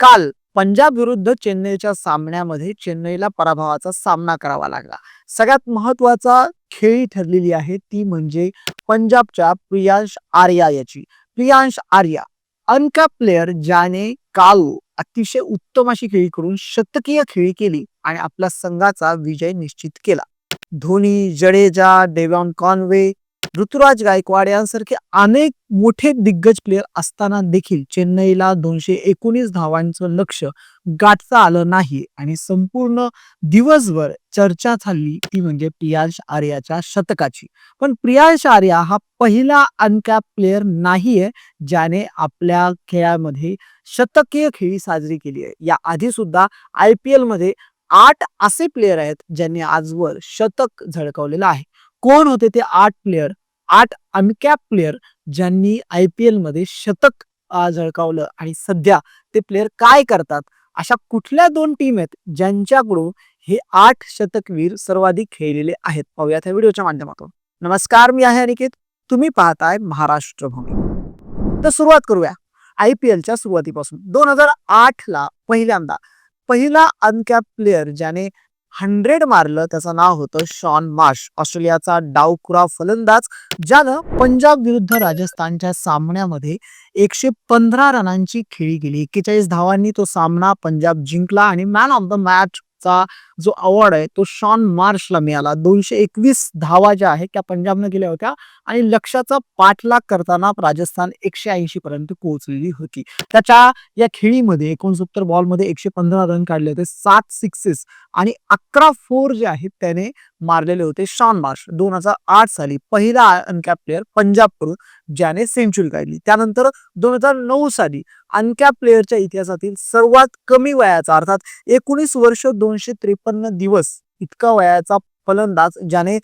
काल पंजाब विरुद्ध चेन्नईच्या सामन्यामध्ये चेन्नईला पराभवाचा सामना करावा लागला. सगळ्यात महत्त्वाचा खेळी ठरलेली आहे ती म्हणजे पंजाबच्या प्रियांश आर्या याची. प्रियांश आर्या अनका प्लेअर ज्याने काल अतिशय उत्तम अशी खेळी करून शतकीय खेळी केली आणि आपल्या संघाचा विजय निश्चित केला. धोनी जडेजा डेव्हॉन कॉनवे ऋतुराज गायकवाड यांसारखे अनेक मोठे दिग्गज प्लेअर असताना देखील चेन्नईला दोनशे एकोणीस धावांचं लक्ष गाठता आलं नाही आणि संपूर्ण दिवसभर चर्चा झाली ती म्हणजे प्रियांश आर्याच्या शतकाची. पण प्रियांश आर्या हा पहिला अनकॅप प्लेअर नाहीये ज्याने आपल्या खेळामध्ये शतकीय खेळी साजरी केली आहे. या आधी सुद्धा आय पी मध्ये आठ असे प्लेयर आहेत ज्यांनी आजवर शतक झळकावलेलं आहे. कोण होते ते आठ प्लेयर आठ अनकॅप प्लेयर ज्यांनी आय पी मध्ये शतक झळकावलं आणि सध्या ते प्लेयर काय करतात? अशा कुठल्या दोन टीम आहेत ज्यांच्याकडून हे आठ शतकवीर सर्वाधिक खेळलेले आहेत? पाहूयात या व्हिडिओच्या माध्यमातून. नमस्कार मी आहे अनिकेत. तुम्ही पाहताय महाराष्ट्र भूमी. तर सुरुवात करूया. आय पी एलच्या सुरुवातीपासून. दोन हजार आठ ला पहिल्यांदा पहिला अनकॅप प्लेअर ज्याने हंड्रेड मारलं त्याचं नाव होतं शॉन मार्श ऑस्ट्रेलियाचा डावखुरा फलंदाज ज्यानं पंजाब विरुद्ध राजस्थानच्या सामन्यामध्ये एकशे पंधरा रनांची खेळी केली. एक्केचाळीस धावांनी तो सामना पंजाब जिंकला आणि मॅन ऑफ द मॅच चा जो अवॉर्ड आहे तो शॉन मार्शला मिळाला. दोनशे एकवीस धावा ज्या आहेत त्या पंजाबनं केल्या होत्या आणि लक्षाचा पाठलाग करताना राजस्थान एकशे ऐंशी पर्यंत पोहोचलेली होती. त्याच्या या खेळीमध्ये एकोणसत्तर बॉलमध्ये एकशे पंधरा रन काढले होते सात सिक्सेस आणि अकरा फोर जे आहेत त्याने मारलेले होते शॉन मार्श दोन हजार आठ साली पहिला अनकॅप प्लेअर पंजाबकडून ज्याने सेंचुरी काढली. त्यानंतर दोन हजार नऊ साली अनकॅप प्लेअरच्या इतिहासातील सर्वात कमी वयाचा अर्थात एकोणीस वर्ष दोनशे त्रेपन्न दिवस इतका वयाचा फलंदाज ज्याने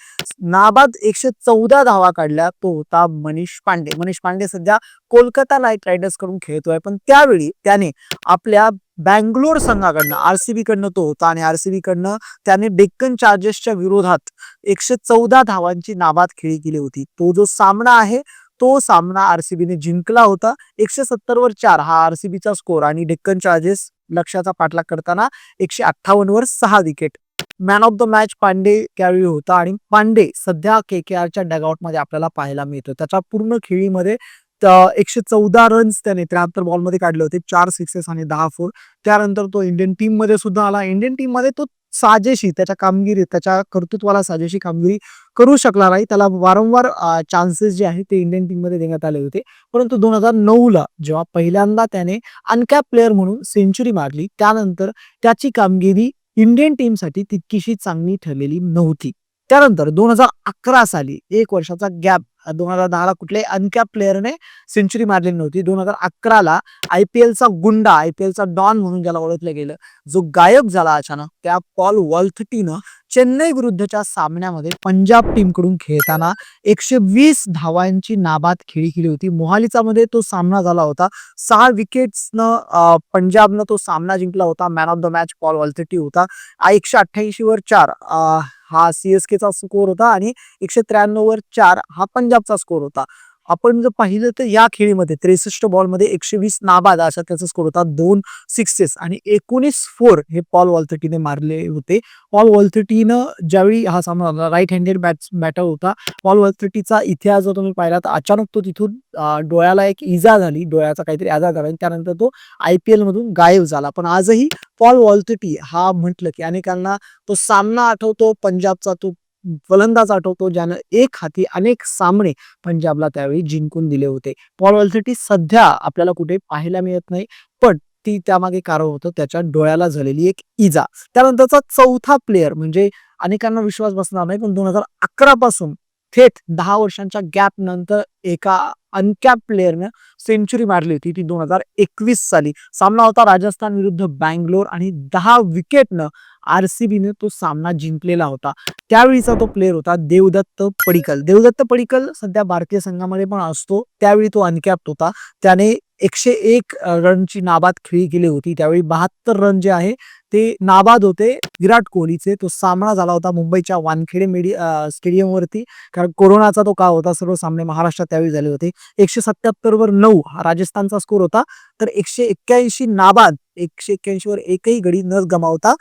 नाबाद एकशे चौदा धावा काढल्या तो होता मनीष पांडे. मनीष पांडे सध्या कोलकाता नाईट रायडर्सकडून खेळतोय. पण त्यावेळी त्याने आपल्या बँगलोर संघाकडनं आरसीबी कडनं तो होता आणि आरसीबी कडनं त्याने डेक्कन चार्जेसच्या विरोधात एकशे चौदा धावांची नाबाद खेळी केली होती. तो जो सामना आहे तो सामना आरसीबीने जिंकला होता. एकशे सत्तर वर चार हा आरसीबीचा स्कोर आणि डेक्कन चार्जेस लक्षाचा पाठलाग करताना एकशे अठ्ठावन्न वर सहा wicket man of the match Pande त्यावेळी होता आणि पांडे सध्या के के आरच्या डगआउटमध्ये आपल्याला पाहायला मिळतो त्याच्या पूर्ण खेळीमध्ये एकशे चौदा रन्स त्याने त्र्याहत्तर बॉलमध्ये काढले होते. चार सिक्सेस आणि दहा फोर त्यानंतर तो इंडियन टीममध्ये सुद्धा आला. इंडियन टीममध्ये तो साजेशी त्याच्या कामगिरी त्याच्या कर्तृत्वाला साजेशी कामगिरी करू शकला नाही त्याला वारंवार चान्सेस जे आहेत ते इंडियन टीममध्ये देण्यात आले होते. परंतु दोन हजार नऊ ला जेव्हा पहिल्यांदा त्याने अनकॅप प्लेअर म्हणून सेंचुरी मारली त्यानंतर त्याची कामगिरी इंडियन टीमसाठी तितकीशी चांगली ठरलेली नव्हती. त्यानंतर दोन हजार अकरा साली एक वर्षाचा गॅप दोन हजार दहाला कुठल्याही अनकॅप प्लेअरने सेंचुरी मारलेली नव्हती. दोन हजार अकराला आय पी एलचा गुंडा आय पी एलचा डॉन म्हणून ज्याला ओळखलं गेलं जो गायब झाला अचानक त्या पॉल वॉल्थटीनं चेन्नई विरुद्धच्या सामन्यामध्ये पंजाब टीमकडून खेळताना एकशे वीस धावांची नाबाद खेळी केली होती. मोहालीचा मध्ये तो सामना झाला होता. सहा विकेट्सनं पंजाबनं तो सामना जिंकला होता. Man of the match Paul Valthaty होता. एकशे अठ्ठ्याऐंशी वर चार हा सीएसकेचा स्कोर होता आणि एकशे त्र्याण्णव वर चार हा पंजाबचा स्कोर होता. आपण जर पाहिलं तर या खेळीमध्ये त्रेसष्ट बॉलमध्ये एकशे वीस नाबाद असा त्याचा स्कोर होता. दोन सिक्सेस आणि एकोणीस फोर हे पॉल वॉल्थटीने मारले होते. पॉल वॉल्थटीनं ज्यावेळी हा सामना राईट हँडेड बॅट्स बॅटर होता. पॉल वॉल्थटीचा इतिहास जर तुम्ही पाहिला तर अचानक तो तिथून डोळ्याला एक इजा झाली. डोळ्याचा काहीतरी आजार झाला आणि त्यानंतर तो आय पी एलमधून गायब झाला. पण आजही पॉल वॉल्थटी हा म्हटलं की अनेकांना तो सामना आठवतो. पंजाबचा तो फलंदाज आठवतो ज्यानं एक हाती अनेक सामने पंजाबला त्यावेळी जिंकून दिले होते. पॉल वॉल्थटी सध्या आपल्याला कुठे पाहायला मिळत नाही पण ती त्यामागे कारण होतं त्याच्या डोळ्याला झालेली एक इजा. त्यानंतरचा चौथा प्लेअर म्हणजे अनेकांना विश्वास बसणार नाही पण दोन हजार अकरा पासून थेट दहा वर्षांच्या गॅप नंतर एका अनकॅप प्लेअरनं सेंचुरी मारली होती ती दोन हजार एकवीस साली. सामना होता राजस्थान विरुद्ध बँगलोर आणि दहा विकेटनं आर सी बीने तो सामना जिंकलेला होता. त्यावेळीचा तो प्लेअर होता देवदत्त पडिकल. देवदत्त पडिकल सध्या भारतीय संघामध्ये पण असतो. त्यावेळी तो अनकॅप्ट होता. त्याने एकशे एक रनची नाबाद खेळी केली होती. त्यावेळी बहात्तर रन जे आहे ते नाबाद होते विराट कोहलीचे. तो सामना झाला होता मुंबईच्या वानखेडे मेडि स्टेडियमवरती. कारण कोरोनाचा तो का होता सर्व सामने महाराष्ट्रात त्यावेळी झाले होते. एकशे सत्याहत्तर वर नऊ हा राजस्थानचा स्कोर होता. तर एकशे एक्क्याऐंशी नाबाद एकशे एक्क्याऐंशी वर एकही गडी न गमावता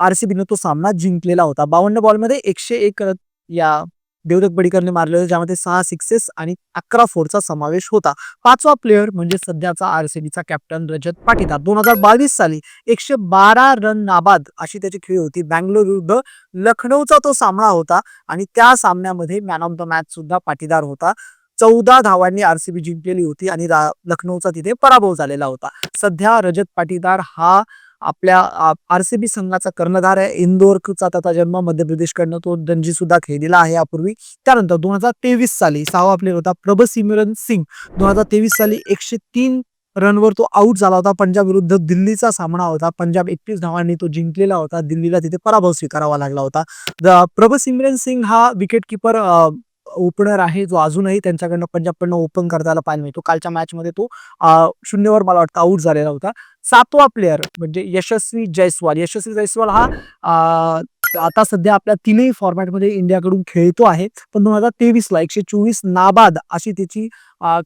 आरसीबीनं तो सामना जिंकलेला होता. बावन्न बॉलमध्ये एकशे एक करत या देवदत्त पडिकरने मारले होते ज्यामध्ये सहा सिक्सेस आणि अकरा फोरचा समावेश होता. पाचवा प्लेअर म्हणजे सध्याचा आरसीबीचा कॅप्टन रजत पाटीदार. दोन हजार बावीस साली एकशे बारा रन नाबाद अशी त्याची खेळी होती. बँगलोर विरुद्ध लखनौचा तो सामना होता आणि त्या सामन्यामध्ये मॅन ऑफ द मॅच सुद्धा पाटीदार होता. चौदा धावांनी आरसीबी जिंकलेली होती आणि लखनौचा तिथे पराभव झालेला होता. सध्या रजत पाटीदार हा आपल्या आरसीबी संघाचा कर्णधार आहे. इंदोरचा त्याचा जन्म मध्य प्रदेशकडनं तो रणजी सुद्धा खेळलेला आहे यापूर्वी. त्यानंतर दोन हजार तेवीस साली सहावा प्लेअर होता प्रभ सिमरन सिंग. दोन हजार तेवीस साली एकशे तीन रनवर तो आऊट झाला होता. पंजाब विरुद्ध दिल्लीचा सामना होता. पंजाब एकवीस धावांनी तो जिंकलेला होता. दिल्लीला तिथे पराभव स्वीकारावा लागला होता. द- प्रभसिमरन सिंग हा विकेट किपर ओपनर आहे जो अजूनही त्यांच्याकडनं पंजाबकडनं ओपन करताना पाहायला मिळतो. कालच्या मॅचमध्ये तो शून्यवर मला वाटतं आऊट झालेला होता. सातवा प्लेअर म्हणजे यशस्वी जयस्वाल. यशस्वी जयस्वाल हा आता सध्या आपल्या तीनही फॉर्मॅटमध्ये इंडियाकडून खेळतो आहे. पण दोन हजार तेवीसला एकशे चोवीस नाबाद अशी त्याची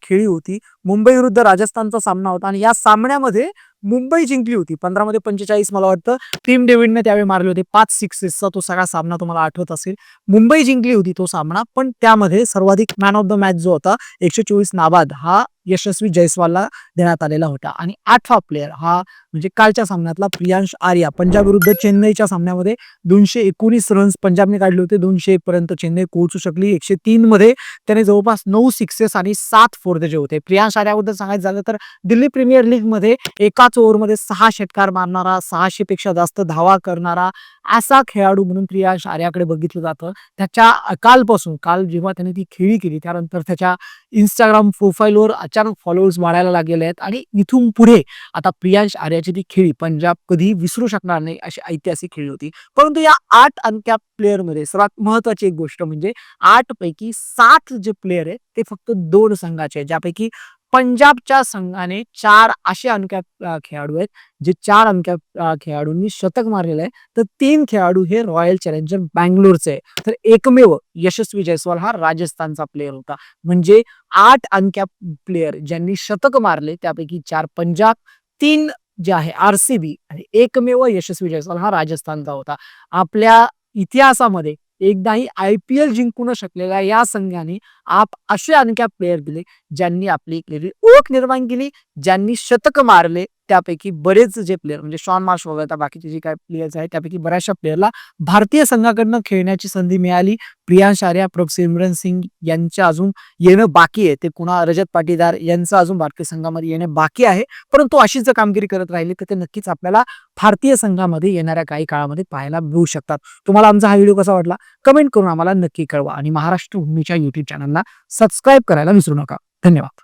खेळी होती. मुंबई विरुद्ध राजस्थानचा सामना होता. आणि या सामन्यामध्ये मुंबई जिंकली होती. पंधरामध्ये पंचेचाळीस मला वाटतं. टीम डेव्हिडने त्यावेळी मारले होते. पाच सिक्सेसचा तो सगळा सामना तुम्हाला आठवत असेल. मुंबई जिंकली होती तो सामना पण त्यामध्ये सर्वाधिक मॅन ऑफ द मॅच जो होता एकशे चोवीस नाबाद हा यशस्वी जयस्वालला देण्यात आलेला होता. आणि आठवा प्लेअर हा म्हणजे कालच्या सामन्यातला प्रियांश आर्या. पंजाब विरुद्ध चेन्नईच्या सामन्यामध्ये दोनशे एकोणीस रन्स पंजाबने काढले होते. दोनशे एक पर्यंत चेन्नई पोहोचू शकली. एकशे तीन मध्ये त्याने जवळपास नऊ सिक्सेस आणि सात फोर जे होते. प्रियांश आर्याबद्दल सांगायचं झालं तर दिल्ली प्रीमियर लीगमध्ये एकाच ओव्हरमध्ये सहा षटकार मारणारा सहाशे पेक्षा जास्त धावा करणारा असा खेळाडू म्हणून प्रियांश आर्याकडे बघितलं जातं. त्याच्या कालपासून काल जेव्हा त्याने ती खेळी केली त्यानंतर त्याच्या इंस्टाग्राम प्रोफाईलवर अचानक फॉलोअर्स वाढायला लागलेले आहेत. आणि इथून पुढे आता प्रियांश आर्याची ती खेळी पंजाब कधी विसरू शकणार नाही अशी ऐतिहासिक खेळी होती. परंतु या आठ अनकॅप प्लेअरमध्ये सर्वात महत्वाची एक गोष्ट म्हणजे आठ पैकी सात जे प्लेअर आहेत ते फक्त दोन संघाचे आहेत. ज्यापैकी पंजाबच्या संघाने चार असे अनकॅप खेळाडू आहेत जे चार अनकॅप खेळाडूंनी शतक मारलेलं आहे. तर तीन खेळाडू हे रॉयल चॅलेंजर बँगलोरचे आहे तर एकमेव यशस्वी जयस्वाल हा राजस्थानचा प्लेअर होता. म्हणजे आठ अनकॅप प्लेअर ज्यांनी शतक मारले त्यापैकी चार पंजाब तीन जे आहे आरसीबी आणि एकमेव यशस्वी जयस्वाल हा राजस्थानचा होता. आपल्या इतिहासामध्ये एकदाही आय पी एल जिंकू न शकलेल्या या संघाने आप असे आणख्या प्लेयर दिले ज्यांनी आपली केलेली ओळख निर्माण केली ज्यांनी शतक मारले त्यापैकी बरेच जे प्लेअर म्हणजे शॉन मार्श वगळता बाकीचे जे काही प्लेयर्स आहेत त्यापैकी बऱ्याचशा प्लेअरला भारतीय संघाकडनं खेळण्याची संधी मिळाली. प्रियांश आर्या प्रभसिमरन सिंग यांच्या अजून येणं बाकी आहे. ते कुणा रजत पाटीदार यांचं अजून भारतीय संघामध्ये येणं बाकी आहे. परंतु अशीच जर कामगिरी करत राहिली तर ते नक्कीच आपल्याला भारतीय संघामध्ये येणाऱ्या काही काळामध्ये पाहायला मिळू शकतात. तुम्हाला आमचा हा व्हिडिओ कसा वाटला? कमेंट करून आम्हाला नक्की कळवा. आणि महाराष्ट्र भूमीच्या युट्यूब चॅनलला सबस्क्राईब करायला विसरू नका. धन्यवाद.